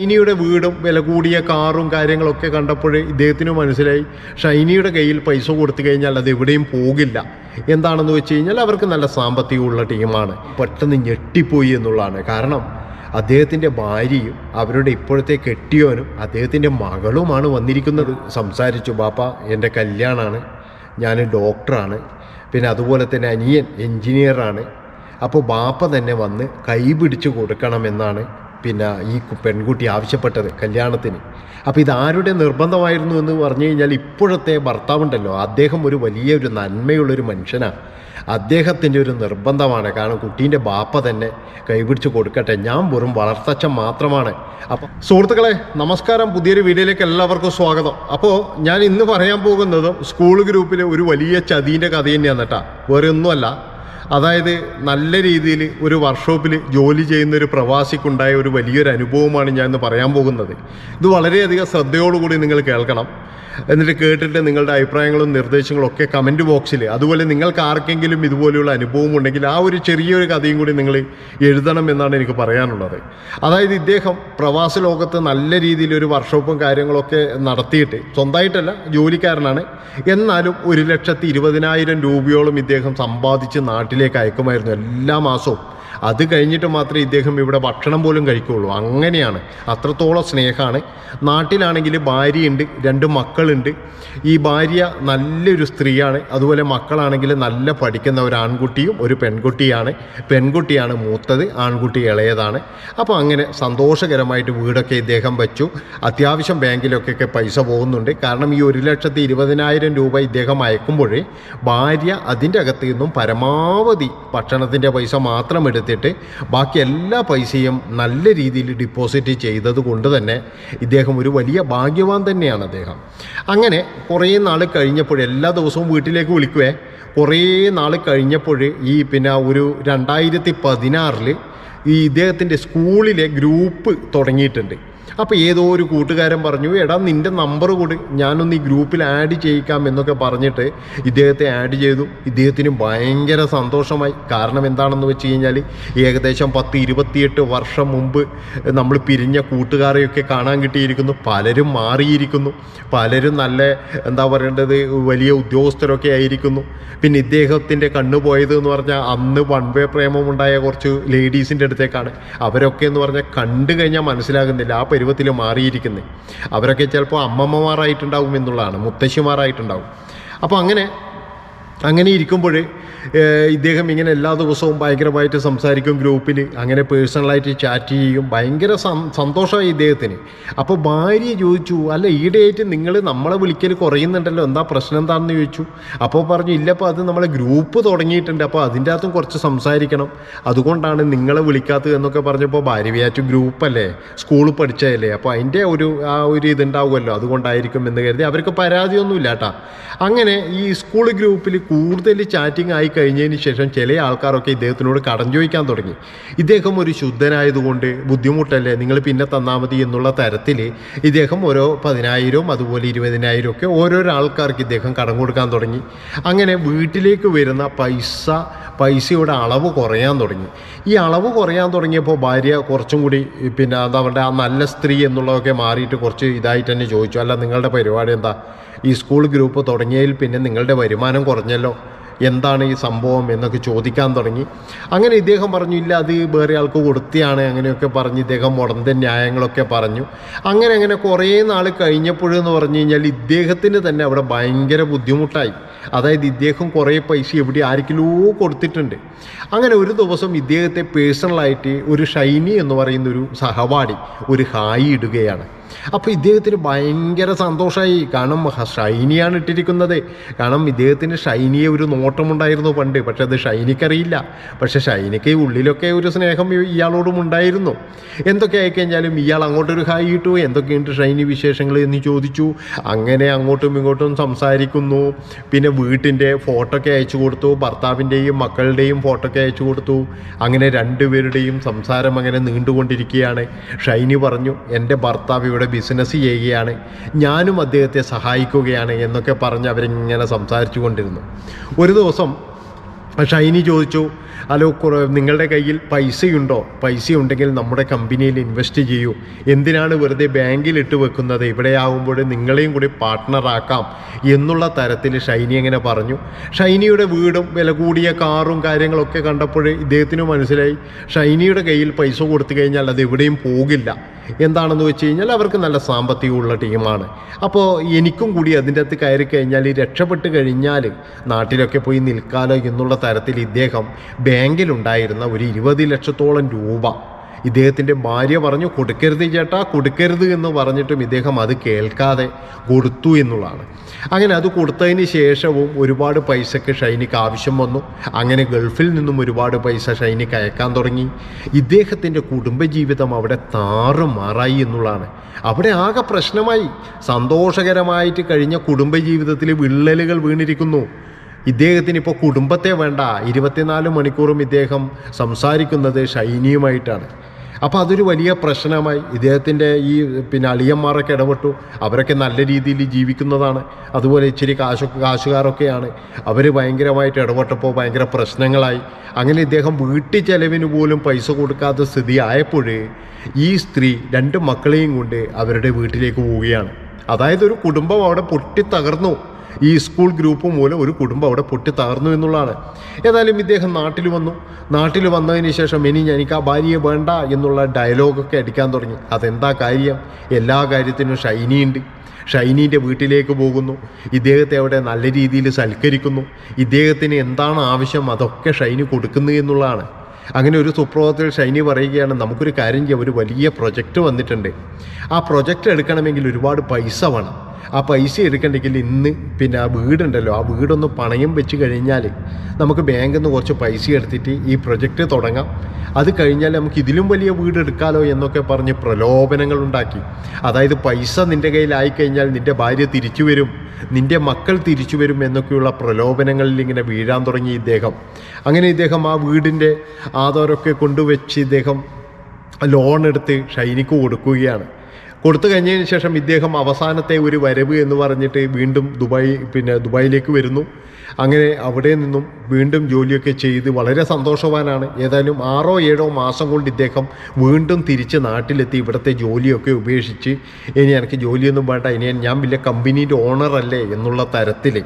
ഷൈനിയുടെ വീടും വില കൂടിയ കാറും കാര്യങ്ങളൊക്കെ കണ്ടപ്പോൾ ഇദ്ദേഹത്തിന് മനസ്സിലായി. ഷൈനിയുടെ കയ്യിൽ പൈസ കൊടുത്തു കഴിഞ്ഞാൽ അത് എവിടെയും പോകില്ല. എന്താണെന്ന് വെച്ച് കഴിഞ്ഞാൽ അവർക്ക് നല്ല സാമ്പത്തികമുള്ള ടീമാണ്. പെട്ടെന്ന് ഞെട്ടിപ്പോയി എന്നുള്ളതാണ്. കാരണം അദ്ദേഹത്തിന്റെ ഭാര്യയും അവരുടെ ഇപ്പോഴത്തെ കെട്ടിയോനും അദ്ദേഹത്തിന്റെ മകളുമാണ് വന്നിരിക്കുന്നത്. സംസാരിച്ചു ബാപ്പ എന്റെ കല്യാണമാണ് ഞാൻ ഡോക്ടറാണ്. പിന്നെ അതുപോലെ തന്നെ അനിയൻ എൻജിനീയറാണ്. അപ്പോൾ ബാപ്പ തന്നെ വന്ന് കൈ പിടിച്ച് കൊടുക്കണമെന്നാണ് പിന്നെ ഈ പെൺകുട്ടി ആവശ്യപ്പെട്ടത് കല്യാണത്തിന്. അപ്പോൾ ഇതാരുടെ നിർബന്ധമായിരുന്നു എന്ന് പറഞ്ഞു കഴിഞ്ഞാൽ ഇപ്പോഴത്തെ ഭർത്താവുണ്ടല്ലോ. അദ്ദേഹം ഒരു വലിയൊരു നന്മയുള്ളൊരു മനുഷ്യനാണ്. അദ്ദേഹത്തിന്റെ ഒരു നിർബന്ധമാണ്. കാരണം കുട്ടീന്റെ ബാപ്പ തന്നെ കൈപിടിച്ച് കൊടുക്കട്ടെ. ഞാൻ വെറും വളർത്തച്ഛൻ മാത്രമാണ്. അപ്പോൾ സുഹൃത്തുക്കളെ നമസ്കാരം. പുതിയൊരു വീഡിയോയിലേക്ക് എല്ലാവർക്കും സ്വാഗതം. അപ്പോൾ ഞാൻ ഇന്ന് പറയാൻ പോകുന്നത് സ്കൂൾ ഗ്രൂപ്പിലെ ഒരു വലിയ ചതീന്റെ കഥ തന്നെയാണ് കേട്ടോ. വേറെ ഒന്നുമല്ല അതായത് നല്ല രീതിയിൽ ഒരു വർക്ക്ഷോപ്പിൽ ജോലി ചെയ്യുന്ന ഒരു പ്രവാസിക്കുണ്ടായ ഒരു വലിയൊരു അനുഭവമാണ് ഞാൻ ഇന്ന് പറയാൻ പോകുന്നത്. ഇത് വളരെയധികം ശ്രദ്ധയോടുകൂടി നിങ്ങൾ കേൾക്കണം. എന്നിട്ട് കേട്ടിട്ട് നിങ്ങളുടെ അഭിപ്രായങ്ങളും നിർദ്ദേശങ്ങളും ഒക്കെ കമന്റ് ബോക്സിൽ അതുപോലെ നിങ്ങൾക്ക് ആർക്കെങ്കിലും ഇതുപോലെയുള്ള അനുഭവം ഉണ്ടെങ്കിൽ ആ ഒരു ചെറിയൊരു കഥയും കൂടി നിങ്ങൾ എഴുതണം എന്നാണ് എനിക്ക് പറയാനുള്ളത്. അതായത് ഇദ്ദേഹം പ്രവാസ ലോകത്ത് നല്ല രീതിയിൽ ഒരു വർക്ക്ഷോപ്പും കാര്യങ്ങളൊക്കെ നടത്തിയിട്ട് സ്വന്തമായിട്ടല്ല ജോലിക്കാരനാണ്. എന്നാലും ഒരു ലക്ഷത്തി ഇരുപതിനായിരം രൂപയോളം ഇദ്ദേഹം സമ്പാദിച്ച് നാട്ടിലേക്ക് അയക്കുമായിരുന്നു എല്ലാ മാസവും. അത് കഴിഞ്ഞിട്ട് മാത്രമേ ഇദ്ദേഹം ഇവിടെ ഭക്ഷണം പോലും കഴിക്കുകയുള്ളൂ. അങ്ങനെയാണ്. അത്രത്തോളം സ്നേഹമാണ്. നാട്ടിലാണെങ്കിൽ ഭാര്യയുണ്ട് രണ്ട് മക്കളുണ്ട്. ഈ ഭാര്യ നല്ലൊരു സ്ത്രീയാണ്. അതുപോലെ മക്കളാണെങ്കിൽ നല്ല പഠിക്കുന്ന ഒരു ആൺകുട്ടിയും ഒരു പെൺകുട്ടിയാണ്. പെൺകുട്ടിയാണ് മൂത്തത് ആൺകുട്ടി ഇളയതാണ്. അപ്പോൾ അങ്ങനെ സന്തോഷകരമായിട്ട് വീടൊക്കെ ഇദ്ദേഹം വെച്ചു. അത്യാവശ്യം ബാങ്കിലൊക്കെ പൈസ പോകുന്നുണ്ട്. കാരണം ഈ ഒരു ലക്ഷത്തി ഇരുപതിനായിരം രൂപ ഇദ്ദേഹം അയക്കുമ്പോഴേ ഭാര്യ അതിന്റെ അകത്ത് നിന്നും പരമാവധി ഭക്ഷണത്തിന്റെ പൈസ മാത്രം എടുത്തിട്ട് ബാക്കി എല്ലാ പൈസയും നല്ല രീതിയിൽ ഡിപ്പോസിറ്റ് ചെയ്തത് കൊണ്ട് തന്നെ ഇദ്ദേഹം ഒരു വലിയ ഭാഗ്യവാൻ തന്നെയാണ് അദ്ദേഹം. അങ്ങനെ കുറേ നാൾ കഴിഞ്ഞപ്പോൾ എല്ലാ ദിവസവും വീട്ടിലേക്ക് വിളിക്കുവേ. കുറേ നാൾ കഴിഞ്ഞപ്പോൾ ഈ പിന്നെ ഒരു രണ്ടായിരത്തി പതിനാറിൽ ഈ ഇദ്ദേഹത്തിന്റെ സ്കൂളിലെ ഗ്രൂപ്പ് തുടങ്ങിയിട്ടുണ്ട്. അപ്പോൾ ഏതോ ഒരു കൂട്ടുകാരൻ പറഞ്ഞു എടാ നിന്റെ നമ്പർ കൂടി ഞാനൊന്ന് ഈ ഗ്രൂപ്പിൽ ആഡ് ചെയ്യിക്കാം എന്നൊക്കെ പറഞ്ഞിട്ട് ഇദ്ദേഹത്തെ ആഡ് ചെയ്തു. ഇദ്ദേഹത്തിന് ഭയങ്കര സന്തോഷമായി. കാരണം എന്താണെന്ന് വെച്ച് കഴിഞ്ഞാൽ ഏകദേശം പത്ത് ഇരുപത്തിയെട്ട് വർഷം മുമ്പ് നമ്മൾ പിരിഞ്ഞ കൂട്ടുകാരെയൊക്കെ കാണാൻ കിട്ടിയിരിക്കുന്നു. പലരും മാറിയിരിക്കുന്നു. പലരും നല്ല എന്താ പറയേണ്ടത് വലിയ ഉദ്യോഗസ്ഥരൊക്കെ ആയിരിക്കുന്നു. പിന്നെ ഇദ്ദേഹത്തിന്റെ കണ്ണു പോയത് എന്ന് പറഞ്ഞാൽ അന്ന് വൺ വേ പ്രേമമുണ്ടായ കുറച്ച് ലേഡീസിന്റെ അടുത്തേക്കാണ്. അവരൊക്കെ എന്ന് പറഞ്ഞാൽ കണ്ടു കഴിഞ്ഞാൽ മനസ്സിലാകുന്നില്ല. ആ പരുവത്തിൽ മാറിയിരിക്കുന്നത് അവരൊക്കെ ചിലപ്പോൾ അമ്മമ്മമാരായിട്ടുണ്ടാവും എന്നുള്ളതാണ് മുത്തശ്ശിമാരായിട്ടുണ്ടാവും. അപ്പോൾ അങ്ങനെ അങ്ങനെ ഇരിക്കുമ്പോൾ ഇദ്ദേഹം ഇങ്ങനെ എല്ലാ ദിവസവും ഭയങ്കരമായിട്ട് സംസാരിക്കും ഗ്രൂപ്പിൽ അങ്ങനെ പേഴ്സണലായിട്ട് ചാറ്റ് ചെയ്യും. ഭയങ്കര സന്തോഷമായി ഇദ്ദേഹത്തിന്. അപ്പോൾ ഭാര്യ ചോദിച്ചു അല്ല ഈയിടെയായിട്ട് നിങ്ങൾ നമ്മളെ വിളിക്കൽ കുറയുന്നുണ്ടല്ലോ. എന്താ പ്രശ്നം എന്താണെന്ന് ചോദിച്ചു. അപ്പോൾ പറഞ്ഞു ഇല്ലപ്പോൾ അത് നമ്മളെ ഗ്രൂപ്പ് തുടങ്ങിയിട്ടുണ്ട്. അപ്പോൾ അതിന്റെ അകത്തും കുറച്ച് സംസാരിക്കണം. അതുകൊണ്ടാണ് നിങ്ങളെ വിളിക്കാത്തത് എന്നൊക്കെ പറഞ്ഞപ്പോൾ ഭാര്യ വിചാരിച്ചു ഗ്രൂപ്പല്ലേ സ്കൂളിൽ പഠിച്ചതല്ലേ. അപ്പോൾ അതിന്റെ ഒരു ആ ഒരു ഇതുണ്ടാവുമല്ലോ. അതുകൊണ്ടായിരിക്കും എന്ന് കരുതി. അവർക്ക് പരാതിയൊന്നുമില്ല കേട്ടോ അങ്ങനെ ഈ സ്കൂൾ ഗ്രൂപ്പിൽ കൂടുതൽ ചാറ്റിംഗ് ആയി കഴിഞ്ഞതിന് ശേഷം ചില ആൾക്കാരൊക്കെ ഇദ്ദേഹത്തിനോട് കടം ചോദിക്കാൻ തുടങ്ങി. ഇദ്ദേഹം ഒരു ശുദ്ധനായതുകൊണ്ട് ബുദ്ധിമുട്ടല്ലേ നിങ്ങൾ പിന്നെ തന്നാൽ മതി എന്നുള്ള തരത്തിൽ ഇദ്ദേഹം ഓരോ പതിനായിരവും അതുപോലെ ഇരുപതിനായിരം ഒക്കെ ഓരോരോ ആൾക്കാർക്ക് ഇദ്ദേഹം കടം കൊടുക്കാൻ തുടങ്ങി. അങ്ങനെ വീട്ടിലേക്ക് വരുന്ന പൈസ പൈസയുടെ അളവ് കുറയാൻ തുടങ്ങി. ഈ അളവ് കുറയാൻ തുടങ്ങിയപ്പോൾ ഭാര്യ കുറച്ചും കൂടി പിന്നെ എന്താ പറയുക ആ നല്ല സ്ത്രീ എന്നുള്ളതൊക്കെ മാറിയിട്ട് കുറച്ച് ഇതായിട്ട് തന്നെ ചോദിച്ചു. അല്ല നിങ്ങളുടെ പരിപാടി എന്താ? ഈ സ്കൂൾ ഗ്രൂപ്പ് തുടങ്ങിയതിൽ പിന്നെ നിങ്ങളുടെ വരുമാനം കുറഞ്ഞല്ലോ. എന്താണ് ഈ സംഭവം എന്നൊക്കെ ചോദിക്കാൻ തുടങ്ങി. അങ്ങനെ ഇദ്ദേഹം പറഞ്ഞു ഇല്ല അത് വേറെ ആൾക്ക് കൊടുത്തിയാണ് അങ്ങനെയൊക്കെ പറഞ്ഞ് ഇദ്ദേഹം മുടന്ത ന്യായങ്ങളൊക്കെ പറഞ്ഞു. അങ്ങനെ അങ്ങനെ കുറേ നാൾ കഴിഞ്ഞപ്പോഴെന്ന് പറഞ്ഞു കഴിഞ്ഞാൽ ഇദ്ദേഹത്തിന് തന്നെ അവിടെ ഭയങ്കര ബുദ്ധിമുട്ടായി. അതായത് ഇദ്ദേഹം കുറേ പൈസ എവിടെ ആർക്കിലോ കൊടുത്തിട്ടുണ്ട്. അങ്ങനെ ഒരു ദിവസം ഇദ്ദേഹത്തെ പേഴ്സണലായിട്ട് ഒരു ഷൈനി എന്ന് പറയുന്ന ഒരു സഹപാഠി ഒരു ഹായി ഇടുകയാണ്. അപ്പോൾ ഇദ്ദേഹത്തിന് ഭയങ്കര സന്തോഷമായി. കാരണം ഷൈനിയാണ് ഇട്ടിരിക്കുന്നത്. കാരണം ഇദ്ദേഹത്തിന് ഷൈനിയെ ഒരു നോട്ടമുണ്ടായിരുന്നു പണ്ട്. പക്ഷെ അത് ഷൈനിക്കറിയില്ല. പക്ഷെ ഷൈനിക്ക് ഉള്ളിലൊക്കെ ഒരു സ്നേഹം ഇയാളോടും ഉണ്ടായിരുന്നു. എന്തൊക്കെ ആയിക്കഴിഞ്ഞാലും ഇയാൾ അങ്ങോട്ടൊരു ഹായ് ഇട്ടു. എന്തൊക്കെയുണ്ട് ഷൈനി വിശേഷങ്ങൾ എന്ന് ചോദിച്ചു. അങ്ങനെ അങ്ങോട്ടും ഇങ്ങോട്ടും സംസാരിക്കുന്നു. പിന്നെ വീട്ടിന്റെ ഫോട്ടോ ഒക്കെ അയച്ചു കൊടുത്തു. ഭർത്താവിന്റെയും മക്കളുടെയും ഫോട്ടോ ഒക്കെ അയച്ചു കൊടുത്തു. അങ്ങനെ രണ്ടുപേരുടെയും സംസാരം അങ്ങനെ നീണ്ടുകൊണ്ടിരിക്കുകയാണ്. ഷൈനി പറഞ്ഞു എന്റെ ഭർത്താവ് ഇവിടെ ബിസിനസ് ചെയ്യുകയാണ്. ഞാനും അദ്ദേഹത്തെ സഹായിക്കുകയാണ് എന്നൊക്കെ പറഞ്ഞ് അവരിങ്ങനെ സംസാരിച്ചു കൊണ്ടിരുന്നു. ഒരു ദിവസം. ഷൈനി ചോദിച്ചു ഹലോ നിങ്ങളുടെ കയ്യിൽ പൈസയുണ്ടോ? പൈസ ഉണ്ടെങ്കിൽ നമ്മുടെ കമ്പനിയിൽ ഇൻവെസ്റ്റ് ചെയ്യൂ. എന്തിനാണ് വെറുതെ ബാങ്കിൽ ഇട്ട് വെക്കുന്നത്? ഇവിടെ ആകുമ്പോൾ നിങ്ങളെയും കൂടി പാർട്ട്ണറാക്കാം എന്നുള്ള തരത്തിൽ ഷൈനി അങ്ങനെ പറഞ്ഞു. ഷൈനിയുടെ വീടും വില കൂടിയ കാറും കാര്യങ്ങളൊക്കെ കണ്ടപ്പോൾ ഇദ്ദേഹത്തിന് മനസ്സിലായി ഷൈനിയുടെ കയ്യിൽ പൈസ കൊടുത്തു കഴിഞ്ഞാൽ അത് എവിടെയും പോകില്ല. എന്താണെന്ന് വെച്ച് കഴിഞ്ഞാൽ അവർക്ക് നല്ല സാമ്പത്തികമുള്ള ടീമാണ്. അപ്പോൾ എനിക്കും കൂടി അതിന്റെ അകത്ത് കയറി കഴിഞ്ഞാൽ രക്ഷപ്പെട്ട് കഴിഞ്ഞാൽ നാട്ടിലൊക്കെ പോയി നിൽക്കാലോ എന്നുള്ള തരത്തിൽ ഇദ്ദേഹം ബാങ്കിലുണ്ടായിരുന്ന ഒരു ഇരുപത് ലക്ഷത്തോളം രൂപ ഇദ്ദേഹത്തിന്റെ ഭാര്യ പറഞ്ഞു കൊടുക്കരുത് ചേട്ടാ കൊടുക്കരുത് എന്ന് പറഞ്ഞിട്ടും ഇദ്ദേഹം അത് കേൾക്കാതെ കൊടുത്തു എന്നുള്ളതാണ്. അങ്ങനെ അത് കൊടുത്തതിന് ശേഷവും ഒരുപാട് പൈസയ്ക്ക് ഷൈനിക്ക് ആവശ്യം വന്നു. അങ്ങനെ ഗൾഫിൽ നിന്നും ഒരുപാട് പൈസ ഷൈനിക്ക് അയക്കാൻ തുടങ്ങി. ഇദ്ദേഹത്തിന്റെ കുടുംബജീവിതം അവിടെ താറുമാറായി എന്നുള്ളതാണ്. അവിടെ ആകെ പ്രശ്നമായി. സന്തോഷകരമായിട്ട് കഴിഞ്ഞ കുടുംബജീവിതത്തിൽ വിള്ളലുകൾ വീണിരിക്കുന്നു. ഇദ്ദേഹത്തിന് ഇപ്പോൾ കുടുംബത്തെ വേണ്ട. ഇരുപത്തിനാല് മണിക്കൂറും ഇദ്ദേഹം സംസാരിക്കുന്നത് ഷൈനിയുമായിട്ടാണ്. അപ്പോൾ അതൊരു വലിയ പ്രശ്നമായി. ഇദ്ദേഹത്തിന്റെ ഈ പിന്നെ അളിയന്മാരൊക്കെ ഇടപെട്ടു. അവരൊക്കെ നല്ല രീതിയിൽ ജീവിക്കുന്നതാണ്. അതുപോലെ ഇച്ചിരി കാശ് കാശുകാരൊക്കെയാണ്. അവർ ഭയങ്കരമായിട്ട് ഇടപെട്ടപ്പോൾ ഭയങ്കര പ്രശ്നങ്ങളായി. അങ്ങനെ ഇദ്ദേഹം വീട്ടു ചെലവിന് പോലും പൈസ കൊടുക്കാത്ത സ്ഥിതി ആയപ്പോഴേ ഈ സ്ത്രീ രണ്ട് മക്കളെയും കൊണ്ട് അവരുടെ വീട്ടിലേക്ക് പോവുകയാണ്. അതായത് ഒരു കുടുംബം അവിടെ പൊട്ടി തകർന്നു ഈ സ്കൂൾ ഗ്രൂപ്പ് മൂലം ഒരു കുടുംബം അവിടെ പൊട്ടി തകർന്നു എന്നുള്ളതാണ്. ഏതായാലും ഇദ്ദേഹം നാട്ടിൽ വന്നു. നാട്ടിൽ വന്നതിന് ശേഷം ഇനി എനിക്ക് ആ ഭാര്യയെ വേണ്ട എന്നുള്ള ഡയലോഗൊക്കെ അടിക്കാൻ തുടങ്ങി. അതെന്താ കാര്യം? എല്ലാ കാര്യത്തിനും ഷൈനിയുണ്ട്. ഷൈനീന്റെ വീട്ടിലേക്ക് പോകുന്നു. ഇദ്ദേഹത്തെ അവിടെ നല്ല രീതിയിൽ സൽക്കരിക്കുന്നു. ഇദ്ദേഹത്തിന് എന്താണ് ആവശ്യം? അതൊക്കെ ഷൈനി കൊടുക്കുന്നു എന്നുള്ളതാണ്. അങ്ങനെ ഒരു സുപ്രഭാതത്തിൽ ഷൈനി പറയുകയാണ് നമുക്കൊരു കാര്യം ചെയ്യാം. ഒരു വലിയ പ്രൊജക്റ്റ് വന്നിട്ടുണ്ട്. ആ പ്രൊജക്റ്റ് എടുക്കണമെങ്കിൽ ഒരുപാട് പൈസ വേണം. ആ പൈസ എടുക്കണ്ടെങ്കിൽ ഇന്ന് പിന്നെ ആ വീടുണ്ടല്ലോ. ആ വീടൊന്ന് പണയം വെച്ച് കഴിഞ്ഞാൽ നമുക്ക് ബാങ്കിൽ നിന്ന് കുറച്ച് പൈസ എടുത്തിട്ട് ഈ പ്രൊജക്റ്റ് തുടങ്ങാം. അത് കഴിഞ്ഞാൽ നമുക്ക് ഇതിലും വലിയ വീട് എടുക്കാലോ എന്നൊക്കെ പറഞ്ഞ് പ്രലോഭനങ്ങൾ ഉണ്ടാക്കി. അതായത് പൈസ നിന്റെ കയ്യിലായി കഴിഞ്ഞാൽ നിന്റെ ഭാര്യ തിരിച്ചു വരും നിന്റെ മക്കൾ തിരിച്ചു വരും എന്നൊക്കെയുള്ള പ്രലോഭനങ്ങളിൽ ഇങ്ങനെ വീഴാൻ തുടങ്ങി ഇദ്ദേഹം. അങ്ങനെ ഇദ്ദേഹം ആ വീടിന്റെ ആധാരമൊക്കെ കൊണ്ടുവച്ച് ഇദ്ദേഹം ലോൺ എടുത്ത് ഷൈനിക്ക് കൊടുക്കുകയാണ്. കൊടുത്തു കഴിഞ്ഞതിന് ശേഷം ഇദ്ദേഹം അവസാനത്തെ ഒരു വരവ് എന്ന് പറഞ്ഞിട്ട് വീണ്ടും ദുബായ് പിന്നെ ദുബായിലേക്ക് വരുന്നു. അങ്ങനെ അവിടെ നിന്നും വീണ്ടും ജോലിയൊക്കെ ചെയ്ത് വളരെ സന്തോഷവാനാണ്. ഏതായാലും ആറോ ഏഴോ മാസം കൊണ്ട് ഇദ്ദേഹം വീണ്ടും തിരിച്ച് നാട്ടിലെത്തി ഇവിടുത്തെ ജോലിയൊക്കെ ഉപേക്ഷിച്ച്. ഇനി എനിക്ക് ജോലിയൊന്നും വേണ്ട ഇനി ഞാൻ വലിയ കമ്പനീന്റെ ഓണറല്ലേ എന്നുള്ള തരത്തിൽ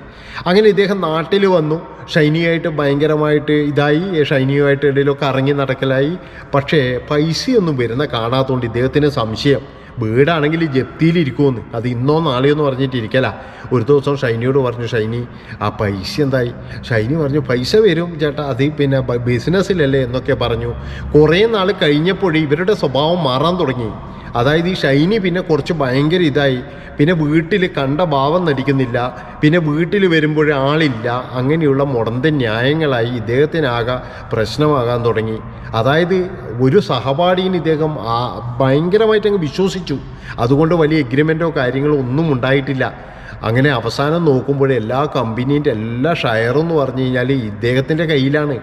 അങ്ങനെ ഇദ്ദേഹം നാട്ടിൽ വന്നു. ഷൈനിയായിട്ട് ഭയങ്കരമായിട്ട് ഇതായി. ഷൈനിയുമായിട്ട് ഇടയിലൊക്കെ ഇറങ്ങി നടക്കലായി. പക്ഷേ പൈസയൊന്നും വരുന്ന കാണാത്തതുകൊണ്ട് ഇദ്ദേഹത്തിന് സംശയം. വീടാണെങ്കിൽ ജപ്തിയിലിരിക്കുമെന്ന് അത് ഇന്നോ നാളെയോ എന്ന് പറഞ്ഞിട്ട് ഇരിക്കല. ഒരു ദിവസം ഷൈനിയോട് പറഞ്ഞു ഷൈനി ആ പൈസ എന്തായി? ഷൈനി പറഞ്ഞു പൈസ വരും ചേട്ടാ. അത് പിന്നെ ബിസിനസ്സിലല്ലേ? എന്നൊക്കെ പറഞ്ഞു. കുറേ നാൾ കഴിഞ്ഞപ്പോഴേ ഇവരുടെ സ്വഭാവം മാറാൻ തുടങ്ങി. അതായത് ഈ ഷൈനി പിന്നെ കുറച്ച് ഭയങ്കര ഇതായി. പിന്നെ വീട്ടിൽ കണ്ട ഭാവം നടിക്കുന്നില്ല. പിന്നെ വീട്ടിൽ വരുമ്പോൾ ആളില്ല. അങ്ങനെയുള്ള മുടന്ത ന്യായങ്ങളായി ഇദ്ദേഹത്തിനാകെ പ്രശ്നമാകാൻ തുടങ്ങി. അതായത് ഒരു സഹപാഠിയും ഇദ്ദേഹം ആ ഭയങ്കരമായിട്ട് അങ്ങ് വിശ്വസിച്ചു. അതുകൊണ്ട് വലിയ എഗ്രിമെന്റോ കാര്യങ്ങളോ ഒന്നും ഉണ്ടായിട്ടില്ല. അങ്ങനെ അവസാനം നോക്കുമ്പോൾ എല്ലാ കമ്പനീന്റെ എല്ലാ ഷെയറും എന്ന് പറഞ്ഞു കഴിഞ്ഞാൽ ഇദ്ദേഹത്തിന്റെ കയ്യിലാണ്.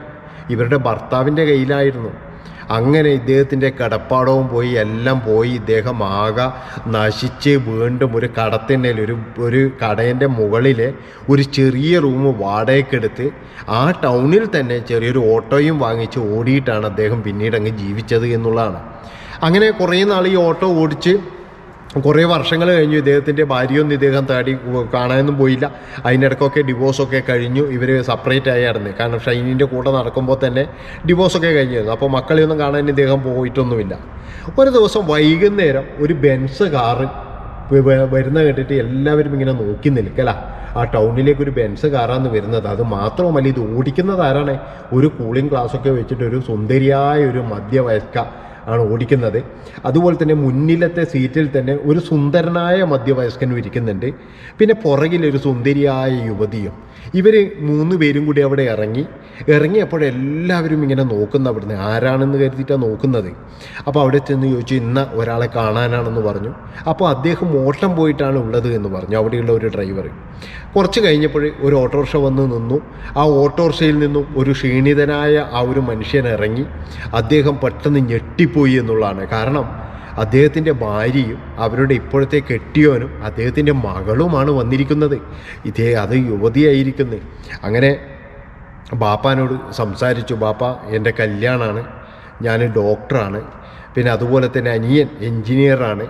ഇവരുടെ ഭർത്താവിന്റെ കയ്യിലായിരുന്നു. അങ്ങനെ ഇദ്ദേഹത്തിന്റെ കടപ്പാടവും പോയി എല്ലാം പോയി. ഇദ്ദേഹം ആകെ നശിച്ച് വീണ്ടും ഒരു കടത്തിണ്ണയിൽ ഒരു ഒരു കടേന്റെ മുകളിലെ ഒരു ചെറിയ റൂം വാടകയ്ക്കെടുത്ത് ആ ടൗണിൽ തന്നെ ചെറിയൊരു ഓട്ടോയും വാങ്ങിച്ച് ഓടിയിട്ടാണ് അദ്ദേഹം പിന്നീട് അങ്ങ് ജീവിച്ചത് എന്നുള്ളതാണ്. അങ്ങനെ കുറേ നാൾ ഈ ഓട്ടോ ഓടിച്ച് കുറേ വർഷങ്ങൾ കഴിഞ്ഞു ഇദ്ദേഹത്തിന്റെ ഭാര്യയൊന്നും ഇദ്ദേഹം തേടി കാണാനൊന്നും പോയില്ല. അതിനിടയ്ക്കൊക്കെ ഡിവോഴ്സൊക്കെ കഴിഞ്ഞു. ഇവർ സെപ്പറേറ്റ് ആയിരുന്നു കാരണം ഷൈനിന്റെ കൂടെ നടക്കുമ്പോൾ തന്നെ ഡിവോഴ്സൊക്കെ കഴിഞ്ഞിരുന്നു അപ്പോൾ മക്കളെയൊന്നും കാണാൻ ഇദ്ദേഹം പോയിട്ടൊന്നുമില്ല. ഒരു ദിവസം വൈകുന്നേരം ഒരു ബെൻസ് കാറ് വരുന്ന കേട്ടിട്ട് എല്ലാവരും ഇങ്ങനെ നോക്കി നിൽക്കല. ആ ടൗണിലേക്ക് ഒരു ബെൻസ് കാറാന്ന് വരുന്നത്. അത് മാത്രവുമല്ല ഇത് ഓടിക്കുന്നത് ആരാണ്? ഒരു കൂളിംഗ് ഗ്ലാസ്സൊക്കെ വെച്ചിട്ട് ഒരു സുന്ദരിയായ ഒരു മധ്യവയസ്ക ആണ് ഓടിക്കുന്നത്. അതുപോലെ തന്നെ മുന്നിലത്തെ സീറ്റിൽ തന്നെ ഒരു സുന്ദരനായ മധ്യവയസ്കനും ഇരിക്കുന്നുണ്ട്. പിന്നെ പുറകിൽ ഒരു സുന്ദരിയായ യുവതിയും ഇവർ മൂന്ന് പേരും കൂടി അവിടെ ഇറങ്ങി. ഇറങ്ങിയപ്പോൾ എല്ലാവരും ഇങ്ങനെ നോക്കുന്ന അവിടുന്ന്. ആരാണെന്ന് കരുതിയിട്ടാണ് നോക്കുന്നത്. അപ്പോൾ അവിടെ ചെന്ന് ചോദിച്ചു ഇന്ന ഒരാളെ കാണാനാണെന്ന് പറഞ്ഞു. അപ്പോൾ അദ്ദേഹം ഓട്ടം പോയിട്ടാണ് ഉള്ളത് എന്ന് പറഞ്ഞു. അവിടെയുള്ള ഒരു ഡ്രൈവർ. കുറച്ച് കഴിഞ്ഞപ്പോൾ ഒരു ഓട്ടോറിക്ഷ വന്ന് നിന്നു. ആ ഓട്ടോറിക്ഷയിൽ നിന്നും ഒരു ക്ഷീണിതനായ ആ ഒരു മനുഷ്യൻ ഇറങ്ങി. അദ്ദേഹം പെട്ടെന്ന് ഞെട്ടിപ്പോയി എന്നുള്ളതാണ്. കാരണം അദ്ദേഹത്തിന്റെ ഭാര്യയും അവരുടെ ഇപ്പോഴത്തെ കെട്ടിയോനും അദ്ദേഹത്തിന്റെ മകളുമാണ് വന്നിരിക്കുന്നത്. ഇതേ അത് യുവതിയായിരിക്കുന്നത് അങ്ങനെ ബാപ്പാനോട് സംസാരിച്ചു ബാപ്പ എന്റെ കല്യാണമാണ് ഞാൻ ഡോക്ടറാണ്. പിന്നെ അതുപോലെ തന്നെ അനിയൻ എൻജിനീയറാണ്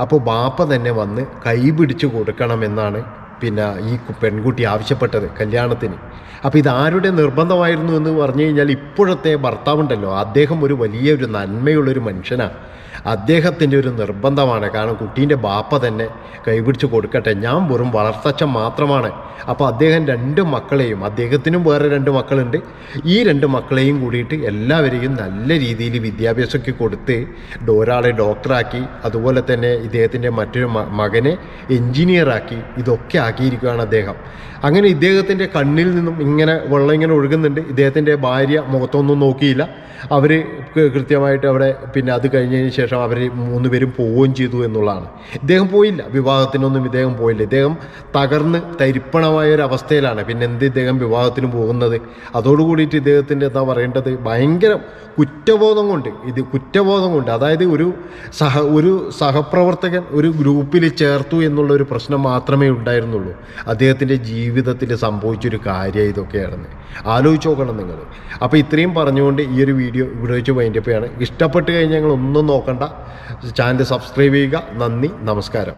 അപ്പോൾ ബാപ്പ തന്നെ വന്ന് കൈ പിടിച്ച് കൊടുക്കണമെന്നാണ് പിന്നെ ഈ പെൺകുട്ടി ആവശ്യപ്പെട്ടത് കല്യാണത്തിന്. അപ്പോൾ ഇതാരുടെ നിർബന്ധമായിരുന്നു എന്ന് പറഞ്ഞു കഴിഞ്ഞാൽ ഇപ്പോഴത്തെ ഭർത്താവുണ്ടല്ലോ. അദ്ദേഹം ഒരു വലിയ ഒരു നന്മയുള്ളൊരു മനുഷ്യനാണ്. അദ്ദേഹത്തിന്റെ ഒരു നിർബന്ധമാണ്. കാരണം കുട്ടീന്റെ ബാപ്പ തന്നെ കൈപിടിച്ച് കൊടുക്കട്ടെ. ഞാൻ വെറും വളർത്തച്ഛൻ മാത്രമാണ്. അപ്പോൾ അദ്ദേഹം രണ്ട് മക്കളെയും അദ്ദേഹത്തിനും വേറെ രണ്ട് മക്കളുണ്ട്. ഈ രണ്ട് മക്കളെയും കൂടിയിട്ട് എല്ലാവരെയും നല്ല രീതിയിൽ വിദ്യാഭ്യാസമൊക്കെ കൊടുത്ത് ഒരാളെ ഡോക്ടറാക്കി അതുപോലെ തന്നെ ഇദ്ദേഹത്തിന്റെ മറ്റൊരു മകനെ എൻജിനീയറാക്കി ഇതൊക്കെ ആക്കിയിരിക്കുകയാണ് അദ്ദേഹം. അങ്ങനെ ഇദ്ദേഹത്തിന്റെ കണ്ണിൽ നിന്നും ഇങ്ങനെ വെള്ളം ഇങ്ങനെ ഒഴുകുന്നുണ്ട്. ഇദ്ദേഹത്തിന്റെ ഭാര്യ മുഖത്തൊന്നും നോക്കിയില്ല. അവർ കൃത്യമായിട്ട് അവിടെ പിന്നെ അത് കഴിഞ്ഞതിന് ശേഷം അവർ മൂന്ന് പേരും പോവുകയും ചെയ്തു എന്നുള്ളതാണ്. ഇദ്ദേഹം പോയില്ല. വിവാഹത്തിനൊന്നും ഇദ്ദേഹം പോയില്ല. ഇദ്ദേഹം തകർന്ന് തരിപ്പണമായ ഒരു അവസ്ഥയിലാണ്. പിന്നെ എന്ത് ഇദ്ദേഹം വിവാഹത്തിന് പോകുന്നത്? അതോടുകൂടിയിട്ട് ഇദ്ദേഹത്തിന്റെ എന്താ പറയേണ്ടത്? ഭയങ്കര കുറ്റബോധം കൊണ്ട് ഇത് കുറ്റബോധം കൊണ്ട് അതായത് ഒരു സഹ ഒരു സഹപ്രവർത്തകൻ ഒരു ഗ്രൂപ്പിൽ ചേർത്തു എന്നുള്ള ഒരു പ്രശ്നം മാത്രമേ ഉണ്ടായിരുന്നുള്ളൂ. അദ്ദേഹത്തിന്റെ ജീവിതത്തിൽ സംഭവിച്ചൊരു കാര്യം ഇതൊക്കെയാണെന്ന്. ആലോചിച്ച് നോക്കണം നിങ്ങൾ. അപ്പോൾ ഇത്രയും പറഞ്ഞുകൊണ്ട് ഈ ഒരു വീഡിയോ ഇവിടെ വെച്ച് വൈൻഡപ്പ് ചെയ്യാണ്. ഇഷ്ടപ്പെട്ട് കഴിഞ്ഞാൽ ഞങ്ങൾ ഒന്നും നോക്കണ്ട ചാനൽ സബ്സ്ക്രൈബ് ചെയ്യുക. നന്ദി. നമസ്കാരം.